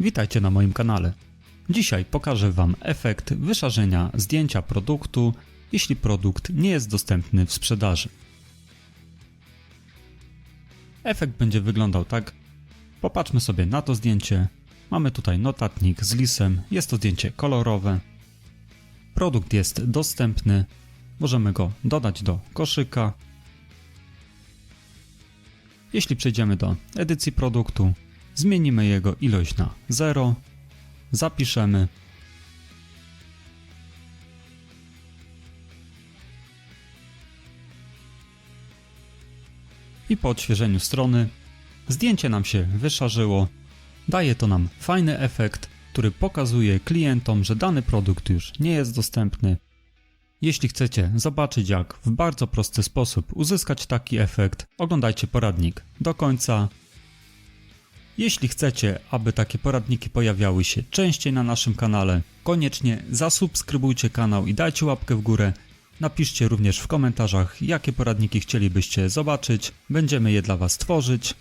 Witajcie na moim kanale. Dzisiaj pokażę Wam efekt wyszarzenia zdjęcia produktu, jeśli produkt nie jest dostępny w sprzedaży. Efekt będzie wyglądał tak. Popatrzmy sobie na to zdjęcie. Mamy tutaj notatnik z lisem, jest to zdjęcie kolorowe. Produkt jest dostępny, możemy go dodać do koszyka. Jeśli przejdziemy do edycji produktu, zmienimy jego ilość na 0, zapiszemy. I po odświeżeniu strony zdjęcie nam się wyszarzyło. Daje to nam fajny efekt, który pokazuje klientom, że dany produkt już nie jest dostępny. Jeśli chcecie zobaczyć, jak w bardzo prosty sposób uzyskać taki efekt, oglądajcie poradnik do końca. Jeśli chcecie, aby takie poradniki pojawiały się częściej na naszym kanale, koniecznie zasubskrybujcie kanał i dajcie łapkę w górę. Napiszcie również w komentarzach, jakie poradniki chcielibyście zobaczyć. Będziemy je dla Was tworzyć.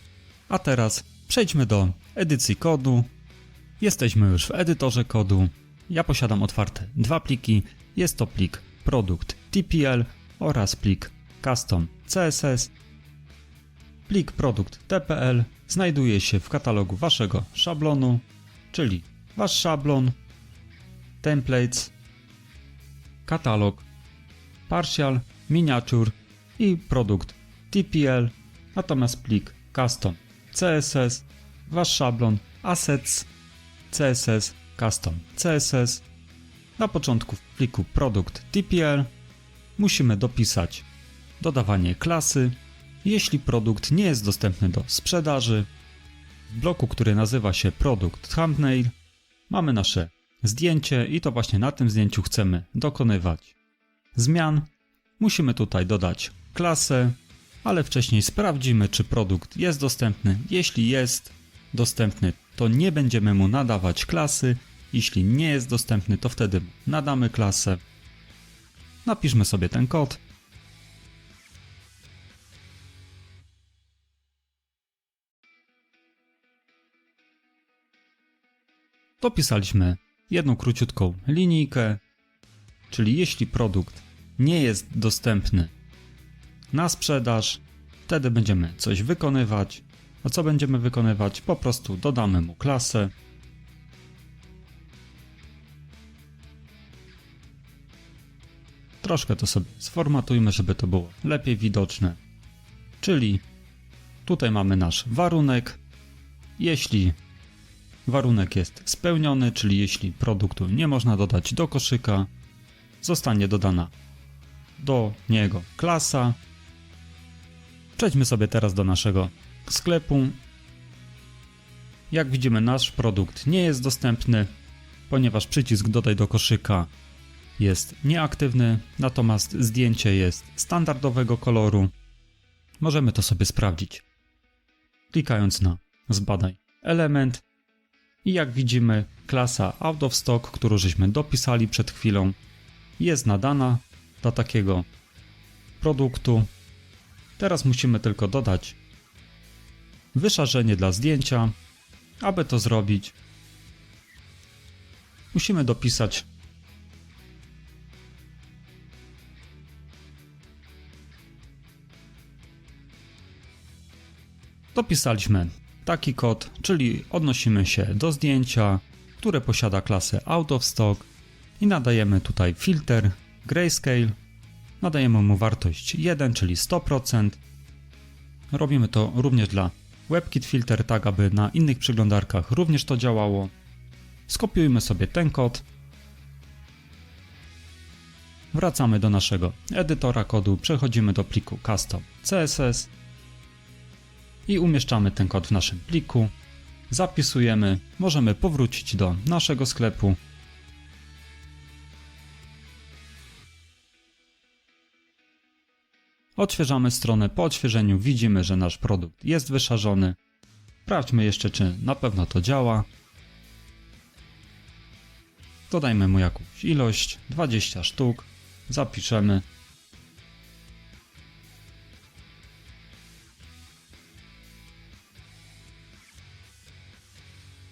A teraz przejdźmy do edycji kodu. Jesteśmy już w edytorze kodu. Ja posiadam otwarte dwa pliki. Jest to plik produkt TPL oraz plik custom CSS. Plik produkt TPL znajduje się w katalogu waszego szablonu, czyli wasz szablon, templates, katalog, partial, miniature i produkt TPL, natomiast plik custom CSS, wasz szablon, assets, CSS, custom CSS. Na początku w pliku produkt TPL musimy dopisać dodawanie klasy, jeśli produkt nie jest dostępny do sprzedaży. W bloku, który nazywa się produkt thumbnail, mamy nasze zdjęcie i to właśnie na tym zdjęciu chcemy dokonywać zmian. Musimy tutaj dodać klasę, ale wcześniej sprawdzimy, czy produkt jest dostępny. Jeśli jest dostępny, to nie będziemy mu nadawać klasy. Jeśli nie jest dostępny, to wtedy nadamy klasę. Napiszmy sobie ten kod. Dopisaliśmy jedną króciutką linijkę, czyli jeśli produkt nie jest dostępny na sprzedaż, wtedy będziemy coś wykonywać. A co będziemy wykonywać? Po prostu dodamy mu klasę. Troszkę to sobie sformatujmy, żeby to było lepiej widoczne. Czyli tutaj mamy nasz warunek. Jeśli warunek jest spełniony, czyli jeśli produktu nie można dodać do koszyka, zostanie dodana do niego klasa. Przejdźmy sobie teraz do naszego sklepu. Jak widzimy, nasz produkt nie jest dostępny, ponieważ przycisk dodaj do koszyka jest nieaktywny, natomiast zdjęcie jest standardowego koloru. Możemy to sobie sprawdzić. Klikając na zbadaj element i jak widzimy klasa out of stock, którą żeśmy dopisali przed chwilą jest nadana do takiego produktu. Teraz musimy tylko dodać wyszarzenie dla zdjęcia. Aby to zrobić, musimy dopisać Dopisaliśmy taki kod, czyli odnosimy się do zdjęcia, które posiada klasę out of stock i nadajemy tutaj filtr grayscale. Nadajemy mu wartość 1, czyli 100%. Robimy to również dla WebKit Filter, tak aby na innych przeglądarkach również to działało. Skopiujmy sobie ten kod. Wracamy do naszego edytora kodu, przechodzimy do pliku custom CSS i umieszczamy ten kod w naszym pliku. Zapisujemy, możemy powrócić do naszego sklepu. Odświeżamy stronę. Po odświeżeniu widzimy, że nasz produkt jest wyszarzony. Sprawdźmy jeszcze, czy na pewno to działa. Dodajmy mu jakąś ilość, 20 sztuk. Zapiszemy.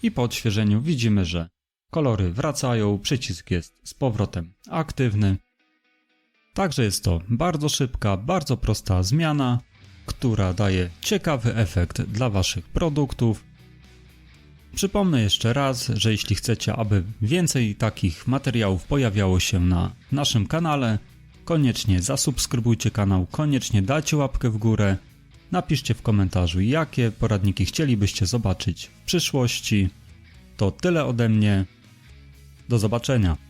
I po odświeżeniu widzimy, że kolory wracają, przycisk jest z powrotem aktywny. Także jest to bardzo szybka, bardzo prosta zmiana, która daje ciekawy efekt dla Waszych produktów. Przypomnę jeszcze raz, że jeśli chcecie, aby więcej takich materiałów pojawiało się na naszym kanale, koniecznie zasubskrybujcie kanał, koniecznie dajcie łapkę w górę, napiszcie w komentarzu, jakie poradniki chcielibyście zobaczyć w przyszłości. To tyle ode mnie. Do zobaczenia.